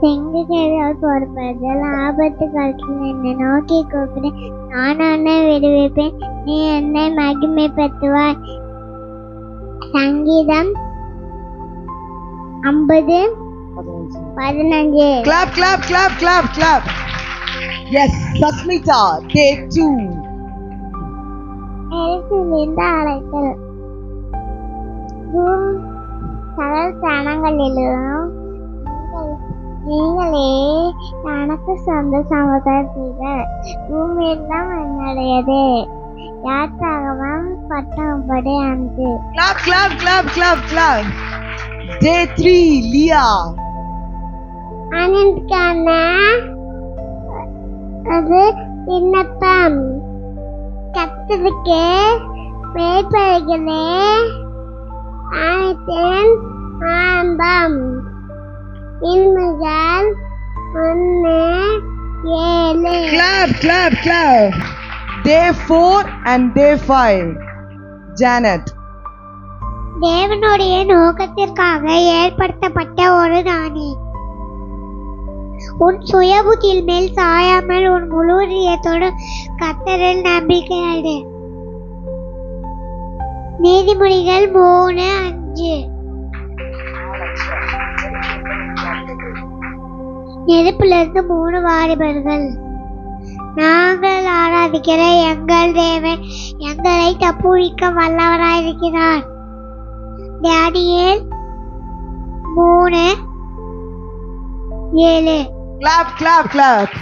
காவல் பொறுப்பதில் ஆபத்து காலத்தில் என்னை நோக்கி கூப்பிடு. நான் உன்னை விடுவிப்பேன். நீ என்னை மகிமைப்படுத்துவாய். சங்கீதம் ஐம்பது பதினஞ்சு. Clap, clap, clap, clap, clap. Yes, Sasmita, take two. எழுத்திலிருந்து அழைத்தல் பூ- சகல ஸ்தானங்களிலும் நீங்கள் எனக்கு சொந்த சமுதாயத்தீர்கள் பூமியெல்லாம் என்னுடையது யாத்தாகவும் பட்டம்படி அன்று Clap, clap, clap, clap, clap. Day three, Leah. அனந்த்கான அது விண்ணப்பம். கத்ததுக்கு மேய்ப்பர்களே அனைத்தின் ஆரம்பம். Clap clap clap day four and day five Janet தேவனுடைய நோக்கத்திற்காக ஏற்படுத்தப்பட்ட ஒரு நாணி உன் சுயபுத்தியில் மேல் சாயாமல் உன் முழு இதயத்தோடு கத்தரில் நம்பிக்கையாடு. நீதிமொழிகள் மூணு அஞ்சு. நெருப்பிலிருந்து மூணு வாலிபர்கள். நாங்கள் ஆராதிக்கிற எங்கள் தேவன் எங்களை தப்புவிக்க வல்லவராயிருக்கிறார். டேனியல் மூணு ஏழு. Clap clap clap